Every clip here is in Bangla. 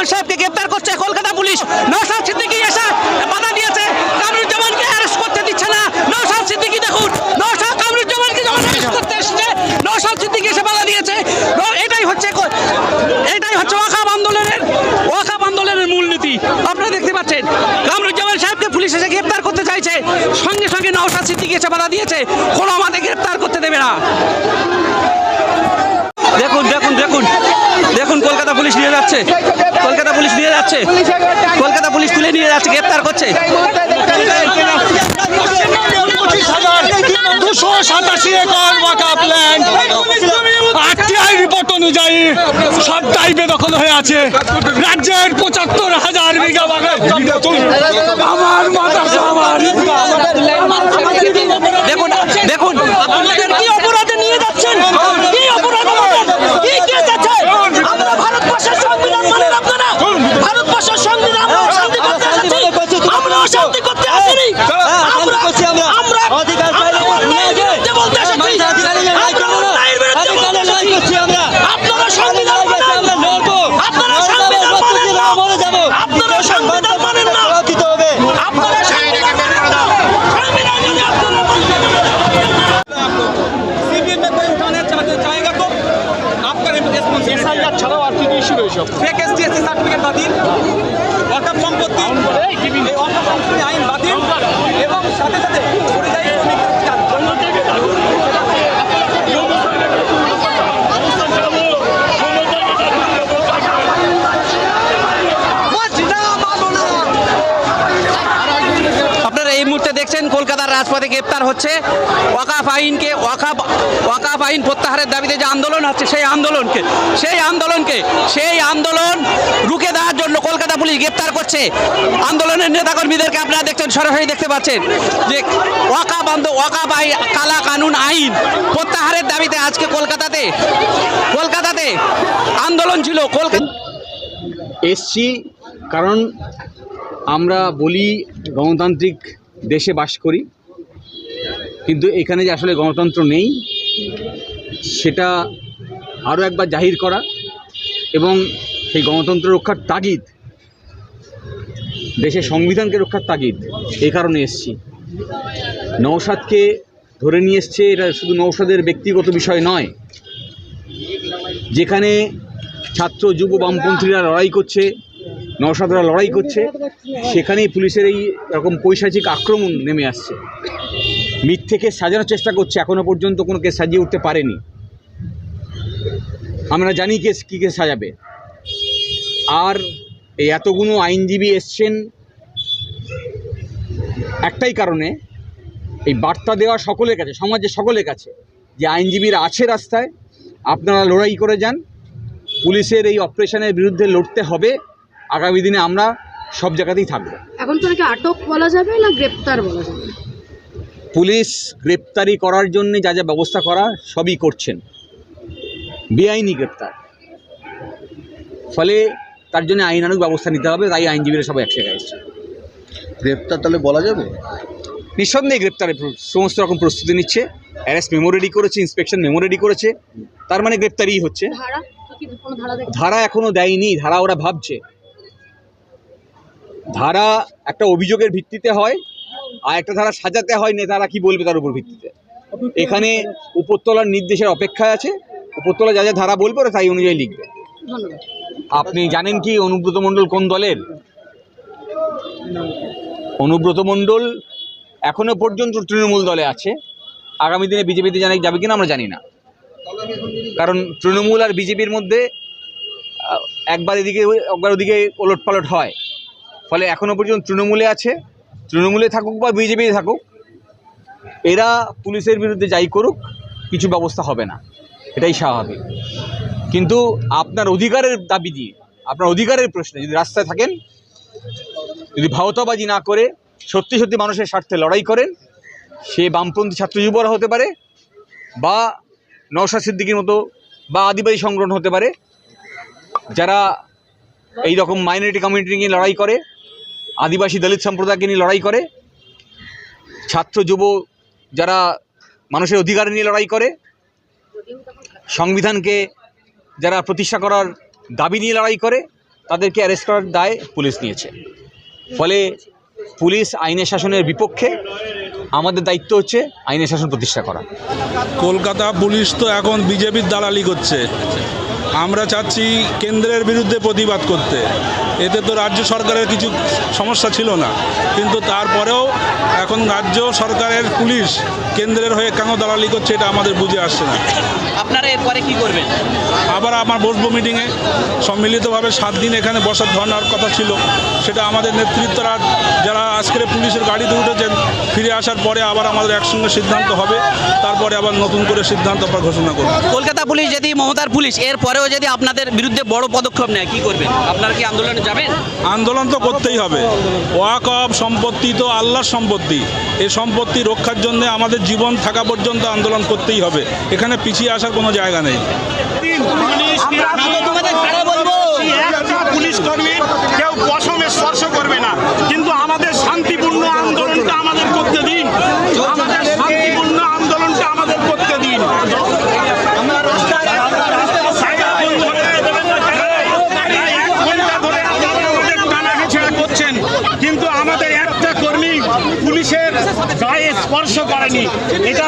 কামরুজ্জামান সাহেবকে গ্রেপ্তার করছে কলকাতা পুলিশ। নৌসাদ সিদ্দিকি এসে বাধা দিয়েছে। কামরুজ্জামানকে অ্যারেস্ট করতে দিচ্ছে না। নৌসাদ সিদ্দিকি দেখুন নৌসাদ কামরুজ্জামানকে যখন অ্যারেস্ট করতে এসেছে নৌসাদ সিদ্দিকি এসে বাধা দিয়েছে। এটাই হচ্ছে এটাই হচ্ছে ওয়াকাব আন্দোলনের ওয়াকাব আন্দোলনের মূলনীতি আপনারা দেখতে পাচ্ছেন কামরুজ্জামান সাহেবকে পুলিশ এসে গ্রেপ্তার করতে চাইছে। সঙ্গে সঙ্গে নৌসাদ সিদ্দিকি এসে বাধা দিয়েছে। কোনো আমাদের গ্রেপ্তার করতে দেবে না। দেখুন দেখুন দেখুন। দেখুন, কলকাতা পুলিশ নিয়ে যাচ্ছে। পুলিশ নিয়ে যাচ্ছে। কলকাতা পুলিশ তুলে নিয়ে যাচ্ছে, গ্রেপ্তার করছে। দুশো সাতাশি অনুযায়ী সব টাই বেদখল হয়ে আছে। পঁচাত্তর হাজার বিঘা আমার আমার ইস্যু গ্রেপ্তার হচ্ছে। ওয়াকাফ আইনকে ওয়াকাফ ওয়াকাফ আইন প্রত্যাহারের দাবিতে যে আন্দোলন হচ্ছে, সেই আন্দোলনকে সেই আন্দোলনকে সেই আন্দোলন রুখে দেওয়ার জন্য কলকাতা পুলিশ গ্রেপ্তার করছে। আন্দোলনের নেতাকর্মীদেরকে আপনারা দেখছেন, সরাসরি দেখতে পাচ্ছেন যে ওয়াকাফ আন্দ ওয়াকাফ আইন কালা কানুন আইন প্রত্যাহারের দাবিতে আজকে কলকাতাতে কলকাতাতে আন্দোলন ছিল। কলকাতা এসছি কারণ আমরা বলি গণতান্ত্রিক দেশে বাস করি। কিন্তু এখানে যে আসলে গণতন্ত্র নেই, সেটা আরও একবার জাহির করা এবং সেই গণতন্ত্র রক্ষার তাগিদ, দেশের সংবিধানকে রক্ষার তাগিদ এই কারণে এসছি। নৌসাদকে ধরে নিয়ে এসছে এটা শুধু নৌসাদের ব্যক্তিগত বিষয় নয়, যেখানে ছাত্র, যুব, বামপন্থীরা লড়াই করছে, নওশাদরা লড়াই করছে, সেখানেই পুলিশের এই রকম পৈশাচিক আক্রমণ নেমে আসছে। মিথ্যেকে সাজানোর চেষ্টা করছে, এখনও পর্যন্ত কোনো কেস সাজিয়ে উঠতে পারেনি। আমরা জানি কেস কী কেস সাজাবে। আর এই এতগুলো আইনজীবী এসছেন, একটাই কারণে এই বার্তা দেওয়া সকলের কাছে, সমাজের সকলের কাছে, যে আইনজীবীরা আছে রাস্তায়, আপনারা লড়াই করে যান, পুলিশের এই অপারেশনের বিরুদ্ধে লড়তে হবে, আগামী দিনে আমরা সব জায়গাতেই থাকব। এখন তো আটক বলা যাবে না গ্রেপ্তার বলা যাবে? পুলিশ গ্রেপ্তারি করার জন্য যা যা ব্যবস্থা করা সবই করছেন। বেআইনি গ্রেপ্তার। ফলে তার জন্য আইনানুগ ব্যবস্থা নিতে হবে তাই আইনজীবীরা সবাই একসাথে এসছে। গ্রেপ্তার তাহলে বলা যাবে? নিঃসন্দেহে গ্রেপ্তারের সমস্ত রকম প্রস্তুতি নিচ্ছে। অ্যারেস্ট মেমো রেডি করেছে ইন্সপেকশন মেমো রেডি করেছে। তার মানে গ্রেপ্তারিই হচ্ছে। ধারা? কি কি কোনো ধারা দেখতে ধারা এখনও দেয়নি ধারা ওরা ভাবছে। ধারা একটা অভিযোগের ভিত্তিতে হয় আর একটা ধারা সাজাতে হয় নেতারা কি বলবে তার উপর ভিত্তিতে? এখানে উপরতলার নির্দেশের অপেক্ষায় আছে উপরতলা যা যা ধারা বলবে ওরা তাই অনুযায়ী লিখবে। আপনি জানেন কি অনুব্রত মণ্ডল কোন দলের? অনুব্রত মণ্ডল এখনও পর্যন্ত তৃণমূল দলে আছে আগামী দিনে বিজেপিতে জানে যাবে কিনা আমরা জানি না। কারণ তৃণমূল আর বিজেপির মধ্যে একবার এদিকে একবার ওদিকে ওলট পালট হয়। ফলে এখনও পর্যন্ত তৃণমূলে আছে তৃণমূলে থাকুক বা বিজেপিতে থাকুক, এরা পুলিশের বিরুদ্ধে যাই করুক, কিছু ব্যবস্থা হবে না। এটাই স্বাভাবিক। কিন্তু আপনার অধিকারের দাবি দিয়ে আপনার অধিকারের প্রশ্নে যদি রাস্তায় থাকেন, যদি ভাওতাবাজি না করে, সত্যি সত্যি মানুষের স্বার্থে লড়াই করেন, সে বামপন্থী ছাত্র যুবরা হতে পারে বা নওশাদ সিদ্দিকির মতো বা আদিবাসী সংগঠন হতে পারে, যারা এই রকম মাইনরিটি কমিউনিটি নিয়ে লড়াই করে আদিবাসী দলিত সম্প্রদায়কে নিয়ে লড়াই করে, ছাত্র, যুব যারা মানুষের অধিকার নিয়ে লড়াই করে, সংবিধানকে যারা প্রতিষ্ঠা করার দাবি নিয়ে লড়াই করে, তাদেরকে অ্যারেস্ট করার দায় পুলিশ নিয়েছে। ফলে পুলিশ আইনের শাসনের বিপক্ষে আমাদের দায়িত্ব হচ্ছে আইনের শাসন প্রতিষ্ঠা করা। কলকাতা পুলিশ তো এখন বিজেপির দালালি করছে। আমরা চাচ্ছি কেন্দ্রের বিরুদ্ধে প্রতিবাদ করতে। এতে তো রাজ্য সরকারের কিছু সমস্যা ছিল না। কিন্তু তারপরেও এখন রাজ্য সরকারের পুলিশ কেন্দ্রের হয়ে কেন দালালি করছে এটা আমাদের বুঝে আসছে না। আপনারা এরপরে কি করবেন? আবার আমার বসবো মিটিংয়ে। সম্মিলিতভাবে সাত দিন এখানে বসার ধর্নার কথা ছিল। সেটা আমাদের নেতৃত্বরা যারা আজকের পুলিশের গাড়িতে উঠেছেন ফিরে আসার পরে আবার আমাদের একসঙ্গে সিদ্ধান্ত হবে। তারপরে আবার নতুন করে সিদ্ধান্ত ঘোষণা করব। কলকাতা পুলিশ যদি মমতার পুলিশ এর পরেও যদি আপনাদের বিরুদ্ধে বড় পদক্ষেপ নেয় কি করবেন? আপনারা কি আন্দোলনে যাবেন? আন্দোলন তো করতেই হবে। ওয়াক অফ সম্পত্তি তো আল্লাহর সম্পত্তি। এই সম্পত্তি রক্ষার জন্য আমাদের জীবন থাকা পর্যন্ত আন্দোলন করতেই হবে। এখানে পিছিয়ে আসার কোনো জায়গা নেই। পুলিশ কর্মী কেউ পশমে স্পর্শ করবে না কিন্তু আমাদের শান্তিপূর্ণ আন্দোলনটা আমাদের করতে দিন আমাদের শান্তিপূর্ণ আন্দোলনটা আমাদের করতে দিন এক ঘণ্টা ধরে আপনারা আমাদের টানা হেঁচড়া করছেন কিন্তু আমাদের একটা কর্মী পুলিশের গায়ে করেনি এটা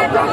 Yeah.